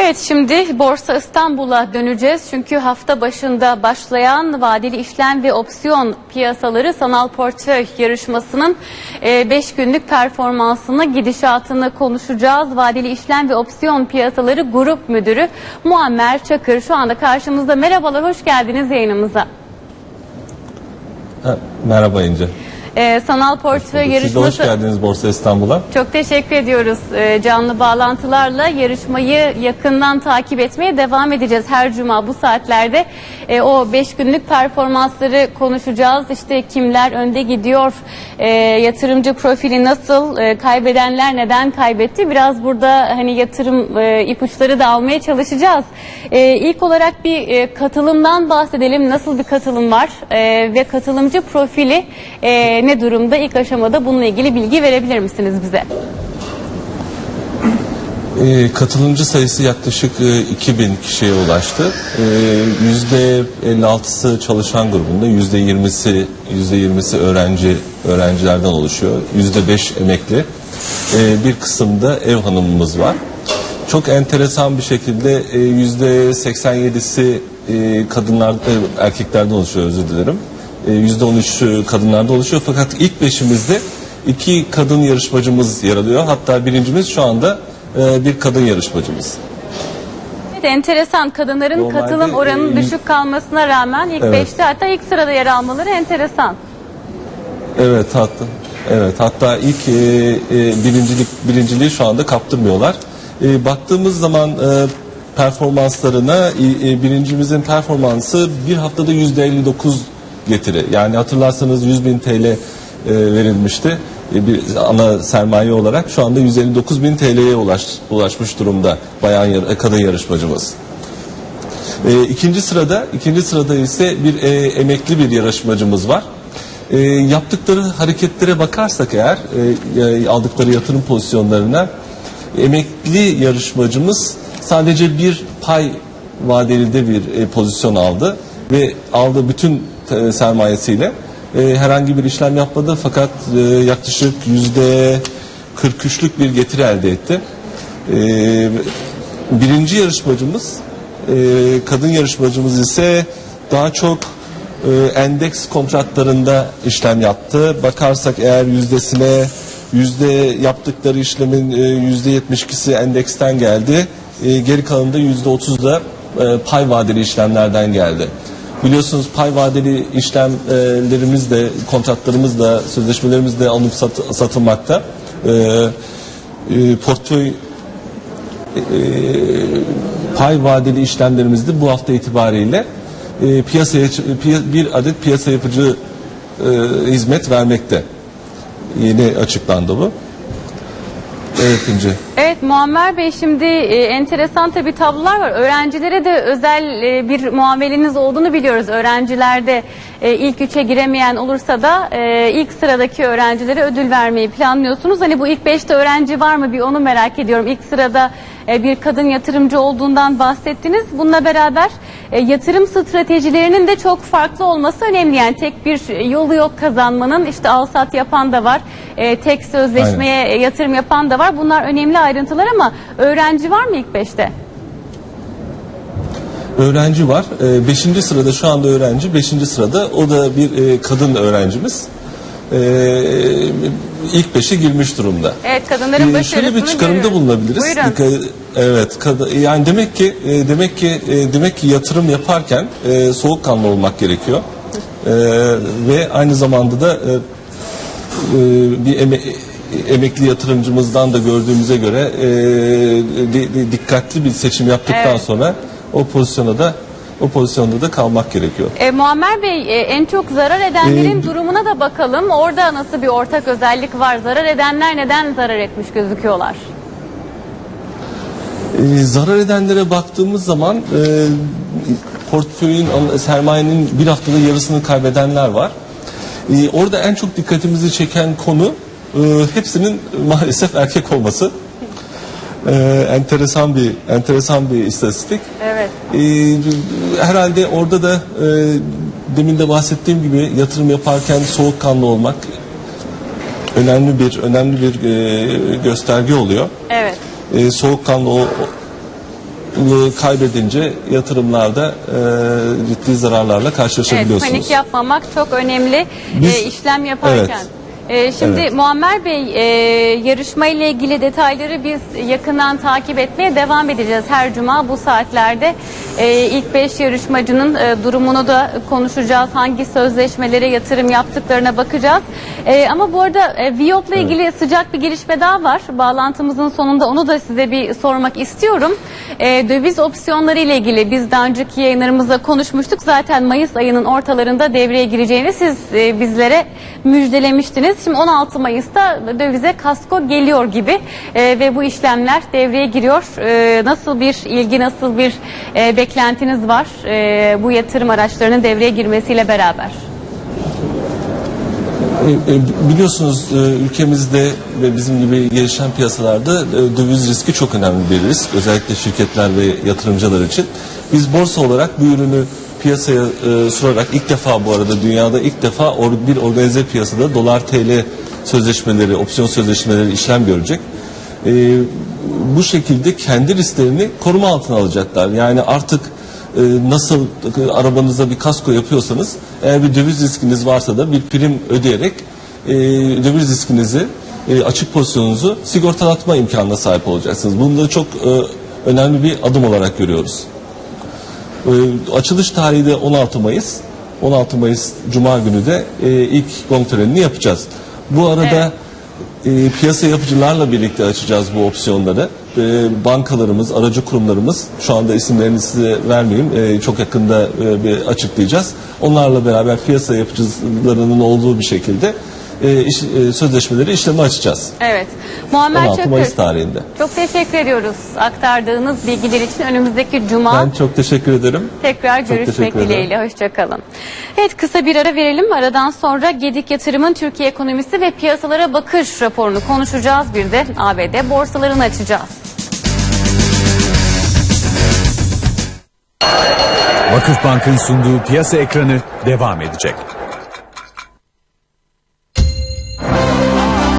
Evet şimdi Borsa İstanbul'a döneceğiz. Çünkü hafta başında başlayan vadeli işlem ve opsiyon piyasaları sanal portföy yarışmasının 5 günlük performansını, gidişatını konuşacağız. Vadeli işlem ve opsiyon piyasaları grup müdürü Muammer Çakır şu anda karşımızda. Merhabalar, hoş geldiniz yayınımıza. Ha, Merhaba İnce. Ee, sanal portföy Siz de hoş yarışması... geldiniz Borsa İstanbul'a. Çok teşekkür ediyoruz. Ee, Canlı bağlantılarla yarışmayı yakından takip etmeye devam edeceğiz her cuma bu saatlerde. Ee, O 5 günlük performansları konuşacağız. İşte kimler önde gidiyor, Ee, yatırımcı profili nasıl, Ee, kaybedenler neden kaybetti. Biraz burada hani yatırım e, ipuçları da almaya çalışacağız. Ee, İlk olarak bir e, katılımdan bahsedelim. Nasıl bir katılım var Ee, ve katılımcı profili e, ne durumda? İlk aşamada bununla ilgili bilgi verebilir misiniz bize? Ee, katılımcı sayısı yaklaşık e, 2000 kişiye ulaştı. Ee, %56'sı çalışan grubunda, %20'si %20'si öğrenci öğrencilerden oluşuyor. %5 emekli. Ee, bir kısımda ev hanımımız var. Çok enteresan bir şekilde e, %87'si e, kadınlar e, erkeklerden oluşuyor özür dilerim. E, %13 kadınlarda oluşuyor fakat ilk beşimizde iki kadın yarışmacımız yer alıyor. Hatta birincimiz şu anda e, bir kadın yarışmacımız. Evet, enteresan kadınların Normalde, katılım oranının e, düşük kalmasına rağmen ilk Evet. 5'te hatta ilk sırada yer almaları enteresan. Evet hatta evet hatta ilk e, e, birincilik birinciliği şu anda kaptırmıyorlar. E, baktığımız zaman e, performanslarına e, e, birincimizin performansı bir haftada yüzde 59 getiri. Yani hatırlarsanız 100 bin TL e, verilmişti e, bir ana sermaye olarak şu anda 159 bin TL'ye ulaş, ulaşmış durumda bayan e, kadın yarışmacımız. E, ikinci sırada ikinci sırada ise bir e, emekli bir yarışmacımız var. E, yaptıkları hareketlere bakarsak eğer e, aldıkları yatırım pozisyonlarına emekli yarışmacımız sadece bir pay vadelide bir e, pozisyon aldı ve aldığı bütün sermayesiyle e, herhangi bir işlem yapmadı fakat e, yaklaşık yüzde 43'lük bir getiri elde etti. E, birinci yarışmacımız e, kadın yarışmacımız ise daha çok e, endeks kontratlarında işlem yaptı. Bakarsak eğer yüzdesine yüzde yaptıkları işlemin e, yüzde 72'si endeksten geldi. E, geri kalanında yüzde 30 da e, pay vadeli işlemlerden geldi. Biliyorsunuz pay vadeli işlemlerimiz de kontratlarımız da sözleşmelerimiz de alınıp sat- satılmakta. E, e, portföy pay vadeli işlemlerimizde bu hafta itibariyle e, piyasaya piya- bir adet piyasa yapıcı e, hizmet vermekte. Yeni açıklandı bu. Evet İnce. Evet Muammer Bey şimdi e, enteresan tabii tablolar var. Öğrencilere de özel e, bir muameleniz olduğunu biliyoruz. Öğrencilerde e, ilk üçe giremeyen olursa da e, ilk sıradaki öğrencilere ödül vermeyi planlıyorsunuz. Hani bu ilk beşte öğrenci var mı bir onu merak ediyorum. İlk sırada e, bir kadın yatırımcı olduğundan bahsettiniz. Bununla beraber e, yatırım stratejilerinin de çok farklı olması önemli. Yani tek bir yolu yok kazanmanın. İşte al sat yapan da var. E, tek sözleşmeye e, yatırım yapan da var. Bunlar önemli ayrıntılar ama öğrenci var mı ilk beşte? Öğrenci var. E, beşinci sırada şu anda öğrenci. Beşinci sırada o da bir e, kadın öğrencimiz. E, ilk beşe girmiş durumda. Evet kadınların Ee, şöyle bir çıkarımda görüyoruz. bulunabiliriz. Buyurun. Dikkat- Evet, yani demek ki e, demek ki e, demek ki yatırım yaparken e, soğukkanlı olmak gerekiyor. E, ve aynı zamanda da e, e, bir eme- emekli yatırımcımızdan da gördüğümüze göre e, di- di- dikkatli bir seçim yaptıktan Evet. sonra o pozisyona da o pozisyonda da kalmak gerekiyor. E, Muammer Bey e, en çok zarar edenlerin Ee, durumuna da bakalım. Orada nasıl bir ortak özellik var? Zarar edenler neden zarar etmiş gözüküyorlar? Ee, zarar edenlere baktığımız zaman e, portföyün sermayenin bir haftada yarısını kaybedenler var. Ee, orada en çok dikkatimizi çeken konu e, hepsinin maalesef erkek olması. Ee, enteresan bir enteresan bir istatistik. Evet. Ee, herhalde orada da e, demin de bahsettiğim gibi yatırım yaparken soğukkanlı olmak önemli bir önemli bir e, gösterge oluyor Evet. e, soğukkanlı o, e, kaybedince yatırımlarda e, ciddi zararlarla Evet, karşılaşabiliyorsunuz. panik yapmamak çok önemli Biz- e, işlem yaparken. Evet. E, şimdi Evet. Muammer Bey e, yarışma ile ilgili detayları biz yakından takip etmeye devam edeceğiz her cuma bu saatlerde. E, ilk 5 yarışmacının e, durumunu da konuşacağız. Hangi sözleşmelere yatırım yaptıklarına bakacağız. E, ama bu arada e, Viyop'la ilgili sıcak bir gelişme daha var. Bağlantımızın sonunda onu da size bir sormak istiyorum. E, döviz opsiyonları ile ilgili biz daha önceki yayınlarımızda konuşmuştuk. Zaten Mayıs ayının ortalarında devreye gireceğini siz e, bizlere müjdelemiştiniz. Şimdi 16 Mayıs'ta dövize kasko geliyor gibi E, ve bu işlemler devreye giriyor. E, nasıl bir ilgi, nasıl bir e, beklentiniz var e, bu yatırım araçlarının devreye girmesiyle beraber? E, e, Biliyorsunuz e, ülkemizde ve bizim gibi gelişen piyasalarda döviz riski çok önemli bir risk. Özellikle şirketler ve yatırımcılar için. Biz borsa olarak bu ürünü piyasaya e, surarak ilk defa bu arada dünyada ilk defa or- bir organize piyasada dolar TL sözleşmeleri, opsiyon sözleşmeleri işlem görecek. E, bu şekilde kendi risklerini koruma altına alacaklar. Yani artık e, nasıl e, arabanıza bir kasko yapıyorsanız eğer bir döviz riskiniz varsa da bir prim ödeyerek e, döviz riskinizi e, açık pozisyonunuzu sigortalatma imkanına sahip olacaksınız. Bunu da çok e, önemli bir adım olarak görüyoruz. E, açılış tarihi de 16 Mayıs. 16 Mayıs Cuma günü de e, ilk gong törenini yapacağız. Bu arada e, piyasa yapıcılarla birlikte açacağız bu opsiyonları. E, bankalarımız, aracı kurumlarımız, şu anda isimlerini size vermeyeyim, çok yakında bir açıklayacağız. Onlarla beraber piyasa yapıcılarının olduğu bir şekilde e, iş- e, sözleşmeleri işleme açacağız. Evet. Muammer 16 Çakır. Mayıs tarihinde. Çok teşekkür ediyoruz aktardığınız bilgiler için. Önümüzdeki cuma Ben çok teşekkür ederim. tekrar Çok görüşmek dileğiyle. Hoşçakalın. Evet kısa bir ara verelim. Aradan sonra Gedik Yatırım'ın Türkiye ekonomisi ve piyasalara bakış raporunu konuşacağız. Bir de ABD borsalarını açacağız. Vakıfbank'ın sunduğu piyasa ekranı devam edecek.